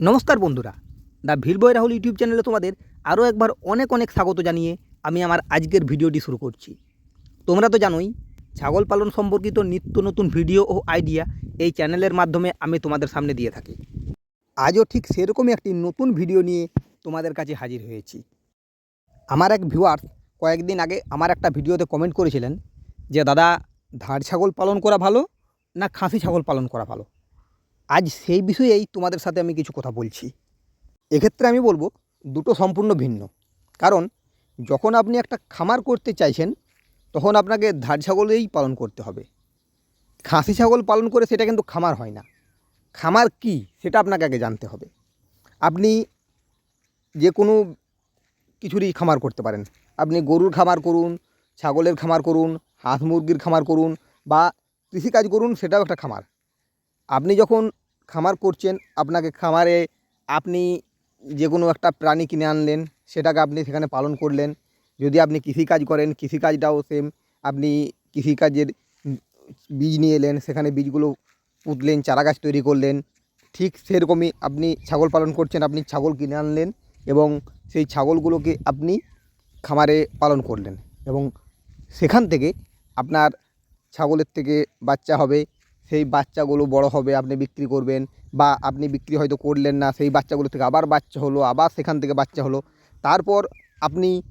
নমস্কার বন্ধুরা। The ভিলবয় Rahul YouTube চ্যানেলে তোমাদের আরও একবার অনেক অনেক স্বাগত জানিয়ে আমি আমার আজকের ভিডিওটি শুরু করছি। তোমরা তো জানোই, ছাগল পালন সম্পর্কিত নিত্য নতুন ভিডিও ও আইডিয়া এই চ্যানেলের মাধ্যমে আমি তোমাদের সামনে দিয়ে থাকি। আজও ঠিক সেরকমই একটি নতুন ভিডিও নিয়ে তোমাদের কাছে হাজির হয়েছি। আমার এক ভিউয়ার কয়েকদিন আগে আমার একটা ভিডিওতে কমেন্ট করেছিলেন যে, দাদা, ধাড় ছাগল পালন করা ভালো না খাসি ছাগল পালন করা ভালো? আজ সেই বিষয়েই তোমাদের সাথে আমি কিছু কথা বলছি। এক্ষেত্রে আমি বলব, দুটো সম্পূর্ণ ভিন্ন। কারণ, যখন আপনি একটা খামার করতে চাইছেন, তখন আপনাকে ধাড় ছাগলেই পালন করতে হবে। খাসি ছাগল পালন করে সেটা কিন্তু খামার হয় না। খামার কি, সেটা আপনাকে আগে জানতে হবে। আপনি যে কোনো কিছুরই খামার করতে পারেন। আপনি গরুর খামার করুন, ছাগলের খামার করুন, হাঁস মুরগির খামার করুন বা কৃষিকাজ করুন, সেটাও একটা খামার। আপনি যখন খামার করছেন, আপনাকে খামারে আপনি যে কোনো একটা প্রাণী কিনে আনলেন, সেটাকে আপনি সেখানে পালন করলেন। যদি আপনি কৃষিকাজ করেন, কৃষিকাজটাও সেম আপনি কৃষিকাজের বীজ নিয়ে এলেন, সেখানে বীজগুলো পুঁতলেন চারা গাছ তৈরি করলেন, ঠিক সেরকমই আপনি ছাগল পালন করছেন, আপনি ছাগল কিনে আনলেন এবং সেই ছাগলগুলোকে আপনি খামারে পালন করলেন এবং সেখান থেকে আপনার ছাগলের থেকে বাচ্চা হবে সেই বাচ্চাগুলো বড় হবে, আপনি বিক্রি করবেন বা আপনি বিক্রি হয়তো করলেন না, সেই বাচ্চাগুলো থেকে আবার বাচ্চা হলো, আবার সেখান থেকে বাচ্চা হলো। তারপর আপনি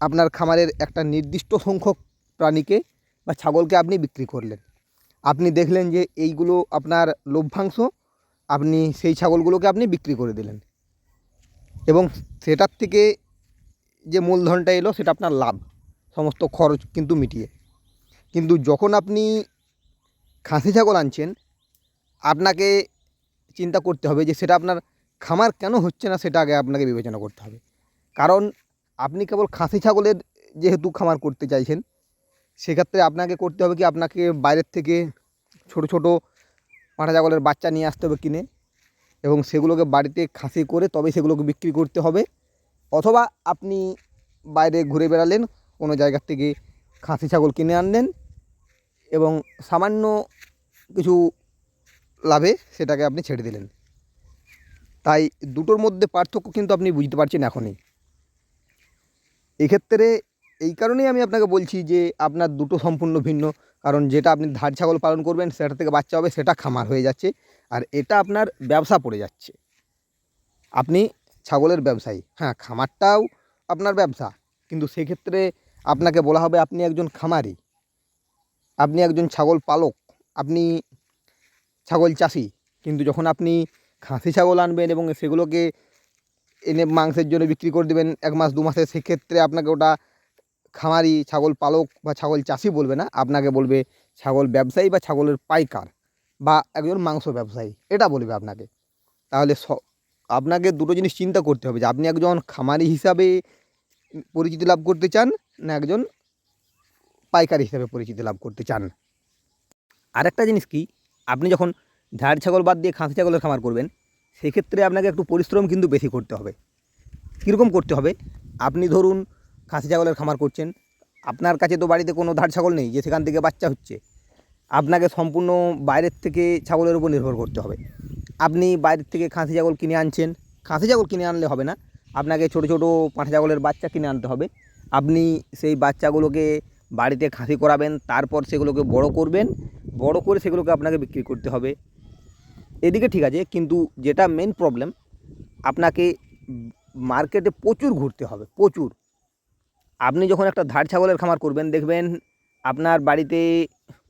আপনার খামারের একটা নির্দিষ্ট সংখ্যক প্রাণীকে বা ছাগলকে আপনি বিক্রি করলেন। আপনি দেখলেন যে এইগুলো আপনার লভ্যাংশ, আপনি সেই ছাগলগুলোকে আপনি বিক্রি করে দিলেন। এবং সেটার থেকে যে মূলধনটা এলো, সেটা আপনার লাভ, সমস্ত খরচ কিন্তু মিটিয়ে। কিন্তু যখন আপনি খাসি ছাগল আনছেন, আপনাকে চিন্তা করতে হবে যে সেটা আপনার খামার কেন হচ্ছে না সেটা আগে আপনাকে বিবেচনা করতে হবে। কারণ আপনি কেবল খাসি ছাগলের যেহেতু খামার করতে চাইছেন, সেক্ষেত্রে আপনাকে করতে হবে কি আপনাকে বাইরের থেকে ছোট ছোট পাঁঠা ছাগলের বাচ্চা নিয়ে আসতে হবে কিনে এবং সেগুলোকে বাড়িতে খাসি করে তবে সেগুলোকে বিক্রি করতে হবে অথবা আপনি বাইরে ঘুরে বেড়ালেন, কোনো জায়গার থেকে খাসি ছাগল কিনে আনলেন এবং সামান্য কিছু লাভে সেটাকে আপনি ছেড়ে দিলেন। তাই দুটোর মধ্যে পার্থক্য কিন্তু আপনি বুঝতে পারছেন এখনই। এক্ষেত্রে এই কারণেই আমি আপনাকে বলছি যে আপনার দুটো সম্পূর্ণ ভিন্ন। কারণ যেটা আপনি ধাড় ছাগল পালন করবেন, সেটা থেকে বাচ্চা হবে, সেটা খামার হয়ে যাচ্ছে, আর এটা আপনার ব্যবসা পড়ে যাচ্ছে। আপনি ছাগলের ব্যবসায়ী। হ্যাঁ খামারটাও আপনার ব্যবসা, কিন্তু সেক্ষেত্রে আপনাকে বলা হবে আপনি একজন খামারি। আপনি একজন ছাগল পালক, আপনি ছাগল চাষি, কিন্তু যখন আপনি খাসি ছাগল আনবেন এবং সেগুলোকে এনে মাংসের জন্য বিক্রি করে দেবেন এক মাস, দু মাসে, সেক্ষেত্রে আপনাকে ওটা খামারি ছাগল পালক বা ছাগল চাষি বলবে না, আপনাকে বলবে ছাগল ব্যবসায়ী বা ছাগলের পাইকার বা একজন মাংস ব্যবসায়ী, এটা বলবে আপনাকে। তাহলে স, আপনাকে দুটো জিনিস চিন্তা করতে হবে যে আপনি একজন খামারি হিসাবে পরিচিতি লাভ করতে চান না একজন পাইকারি হিসাবে পরিচিতি লাভ করতে চান। আরেকটা জিনিস কি? আপনি যখন ধাড় ছাগল বাদ দিয়ে খাসি ছাগলের খামার করবেন, সেক্ষেত্রে আপনাকে একটু পরিশ্রম কিন্তু বেশি করতে হবে। কীরকম করতে হবে? আপনি ধরুন খাসি ছাগলের খামার করছেন, আপনার কাছে তো বাড়িতে কোনো ধার ছাগল নেই, যে সেখান থেকে বাচ্চা হচ্ছে। আপনাকে সম্পূর্ণ বাইরের থেকে ছাগলের উপর নির্ভর করতে হবে। আপনি বাইরের থেকে খাসি ছাগল কিনে আনছেন, খাসি ছাগল কিনে আনলে হবে না। আপনাকে ছোটো ছোটো পাঁঠা ছাগলের বাচ্চা কিনে আনতে হবে। আপনি সেই বাচ্চাগুলোকে বাড়িতে খাসি করাবেন, তারপর সেগুলোকে বড় করবেন, বড় করে সেগুলোকে আপনাকে বিক্রি করতে হবে। এদিকে ঠিক আছে, কিন্তু যেটা মেন প্রবলেম আপনাকে মার্কেটে প্রচুর ঘুরতে হবে, প্রচুর। আপনি যখন একটা ধার ছাগলের খামার করবেন, দেখবেন আপনার বাড়িতে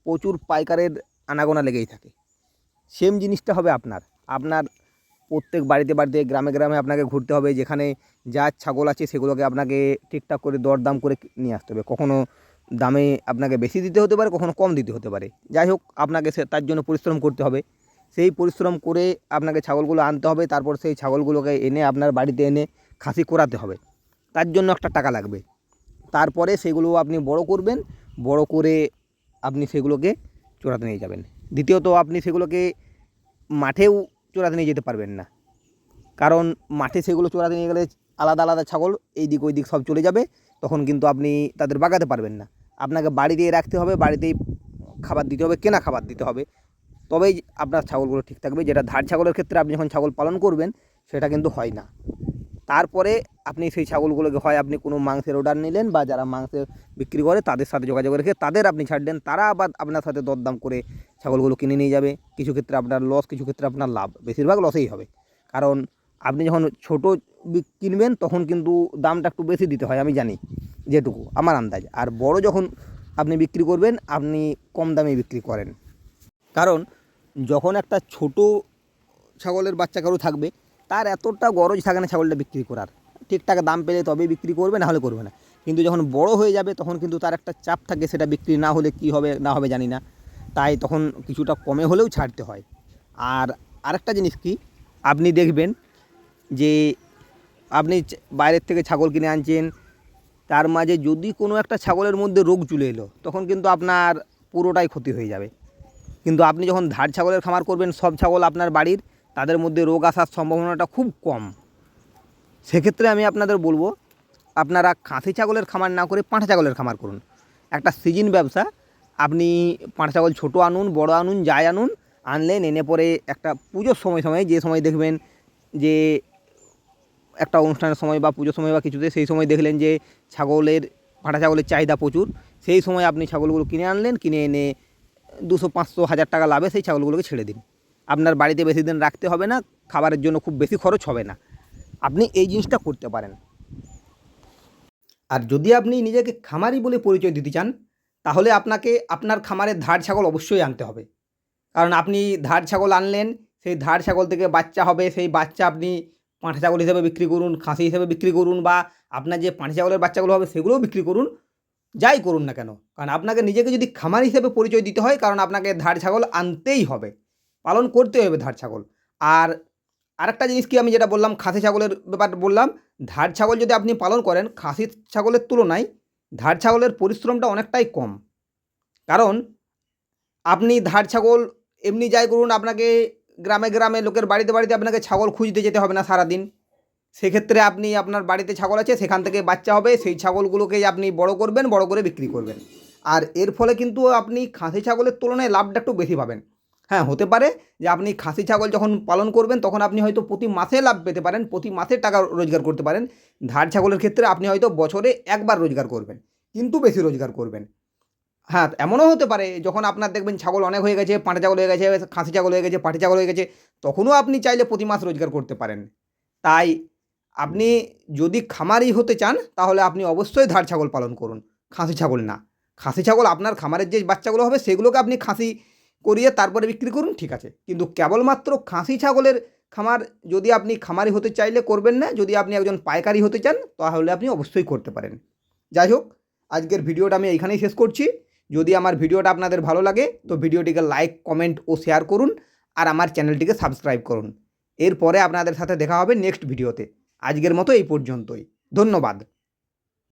প্রচুর পাইকারের আনাগোনা লেগেই থাকে। সেম জিনিসটা হবে আপনার। আপনার প্রত্যেক বাড়িতে বাড়িতে, গ্রামে গ্রামে আপনাকে ঘুরতে হবে, যেখানে যা ছাগল আছে সেগুলোকে আপনাকে ঠিকঠাক করে দরদাম করে নিয়ে আসতে হবে। কখনো দামে আপনাকে বেশি দিতে হতে পারে, কখনো কম দিতে হতে পারে। যাই হোক, আপনাকে সে তার জন্য পরিশ্রম করতে হবে। সেই পরিশ্রম করে আপনাকে ছাগলগুলো আনতে হবে, তারপর সেই ছাগলগুলোকে এনে আপনার বাড়িতে এনে খাসি করাতে হবে। তার জন্য একটা টাকা লাগবে। তারপরে সেগুলো আপনি বড় করবেন, বড় করে আপনি সেগুলোকে চড়াতে নিয়ে যাবেন। দ্বিতীয়ত, আপনি সেগুলোকে মাঠেও চড়াতে নিয়ে যেতে পারবেন না। কারণ মাঠে সেগুলো চড়াতে নিয়ে গেলে আলাদা আলাদা ছাগল এই দিক ওই দিক সব চলে যাবে, তখন কিন্তু আপনি তাদের বাগাতে পারবেন না। আপনাকে বাড়িতেই রাখতে হবে বাড়িতেই খাবার দিতে হবে, কেনা খাবার দিতে হবে। তবেই আপনার ছাগলগুলো ঠিক থাকবে। যেটা ধার ছাগলের ক্ষেত্রে আপনি যখন ছাগল পালন করবেন, সেটা কিন্তু হয় না। তারপরে আপনি সেই ছাগলগুলোকে হয় আপনি কোনো মাংসের অর্ডার নিলেন বা যারা মাংস বিক্রি করে, তাদের সাথে যোগাযোগ রেখে তাদের আপনি ছাড়লেন তারা আবার আপনার সাথে দরদাম করে ছাগলগুলো কিনে নিয়ে যাবে। কিছু ক্ষেত্রে আপনার লস কিছু ক্ষেত্রে আপনার লাভ। বেশিরভাগ লসেই হবে। কারণ আপনি যখন ছোট কিনবেন, তখন কিন্তু দামটা একটু বেশি দিতে হয়, আমি জানি, যেটুকু, আমার আন্দাজ। আর বড় যখন আপনি বিক্রি করবেন, আপনি কম দামে বিক্রি করেন। কারণ, যখন একটা ছোট ছাগলের বাচ্চা কারও থাকবে, তার এতটা গরজ থাকে না ছাগলটা বিক্রি করার। ঠিকঠাক দাম পেলে তবেই বিক্রি করবে, না হলে করবে না। কিন্তু যখন বড় হয়ে যাবে, তখন কিন্তু তার একটা চাপ থাকে, সেটা বিক্রি না হলে কি হবে, না হবে, জানি না। তাই তখন কিছুটা কমে হলেও ছাড়তে হয়। আর আরেকটা জিনিস কি, আপনি দেখবেন যে আপনি বাইরের থেকে ছাগল কিনে আনছেন, তার মাঝে যদি কোনো একটা ছাগলের মধ্যে রোগ চলে এলো, তখন কিন্তু আপনার পুরোটাই ক্ষতি হয়ে যাবে। কিন্তু আপনি যখন ধার ছাগলের খামার করবেন, সব ছাগল আপনার বাড়ির, তাদের মধ্যে রোগ আসার সম্ভাবনাটা খুব কম। সেক্ষেত্রে আমি আপনাদের বলব, আপনারা খাসি ছাগলের খামার না করে পাঁঠা ছাগলের খামার করুন। একটা সিজন ব্যবসা, আপনি পাঁঠা ছাগল ছোটো আনুন, বড় আনুন যাই আনুন, আনলেন, এনে পরে একটা পুজোর সময় সময়, যে সময় দেখবেন যে একটা অনুষ্ঠানের সময় বা পুজোর সময় বা কিছুতে, সেই সময় দেখলেন যে ছাগলের পাঁঠা ছাগলের চাহিদা প্রচুর। সেই সময় আপনি ছাগলগুলো কিনে আনলেন, কিনে এনে দুশো, পাঁচশো, হাজার টাকা লাভে সেই ছাগলগুলোকে ছেড়ে দিন। আপনার বাড়িতে বেশি দিন রাখতে হবে না, খাবারের জন্য খুব বেশি খরচ হবে না। আপনি এই জিনিসটা করতে পারেন। আর যদি আপনি নিজেকে খামারি বলে পরিচয় দিতে চান, তাহলে আপনাকে আপনার খামারের ধার ছাগল অবশ্যই আনতে হবে। কারণ আপনি ধার ছাগল আনলেন, সেই ধার ছাগল থেকে বাচ্চা হবে, সেই বাচ্চা আপনি পাঁঠা ছাগল হিসেবে বিক্রি করুন, খাসি হিসেবে বিক্রি করুন বা আপনার যে পাঁঠা ছাগলের বাচ্চাগুলো হবে সেগুলোও বিক্রি করুন, যাই করুন না কেন। কারণ আপনাকে নিজেকে যদি খামার হিসেবে পরিচয় দিতে হয়, কারণ আপনাকে ধার ছাগল আনতেই হবে, পালন করতে হবে ধার ছাগল। আর আরেকটা জিনিস কি আমি যেটা বললাম, খাসি ছাগলের ব্যাপার বললাম, ধার ছাগল যদি আপনি পালন করেন, খাসি ছাগলের তুলনায় ধার ছাগলের পরিশ্রমটা অনেকটাই কম। কারণ আপনি ধার ছাগল এমনি যাই করুন, আপনাকে গ্রামে গ্রামে লোকের বাড়িতে বাড়িতে আপনাকে ছাগল খুঁজতে যেতে হবে না সারাদিন। সেক্ষেত্রে আপনি আপনার বাড়িতে ছাগল আছে, সেখান থেকে বাচ্চা হবে, সেই ছাগলগুলোকেই আপনি বড় করবেন, বড় করে বিক্রি করবেন। আর এর ফলে কিন্তু আপনি খাসি ছাগলের তুলনায় লাভটা একটু বেশি পাবেন। হ্যাঁ হতে পারে যে আপনি খাসি ছাগল যখন পালন করবেন, তখন আপনি হয়তো প্রতি মাসে লাভ পেতে পারেন, প্রতি মাসে টাকা রোজগার করতে পারেন। ধার ছাগলের ক্ষেত্রে আপনি হয়তো বছরে একবার রোজগার করবেন, কিন্তু বেশি রোজগার করবেন। হ্যাঁ এমনও হতে পারে, যখন আপনার দেখবেন ছাগল অনেক হয়ে গেছে, পাঁটা ছাগল হয়ে গেছে, খাসি ছাগল হয়ে গেছে, পাটি ছাগল হয়ে গেছে, তখনও আপনি চাইলে প্রতি মাস রোজগার করতে পারেন। তাই আপনি যদি খামারি হতে চান, তাহলে আপনি অবশ্যই ধার ছাগল পালন করুন, খাসি ছাগল না। খাসি ছাগল আপনার খামারের যে বাচ্চাগুলো হবে, সেগুলোকে আপনি খাসি করিয়ে তারপরে বিক্রি করুন, ঠিক আছে। কিন্তু কেবলমাত্র খাসি ছাগলের খামার যদি আপনি খামারি হতে চাইলে করবেন না, যদি আপনি একজন পাইকারি হতে চান, তাহলে আপনি অবশ্যই করতে পারেন। যাই হোক, আজকের ভিডিওটা আমি এইখানেই শেষ করছি। যদি আমার ভিডিওটা আপনাদের ভালো লাগে, তো ভিডিওটিকে লাইক কমেন্ট ও শেয়ার করুন আর আমার চ্যানেলটিকে সাবস্ক্রাইব করুন। এরপরে আপনাদের সাথে দেখা হবে নেক্সট ভিডিওতে আজকের মতো এই পর্যন্তই। ধন্যবাদ।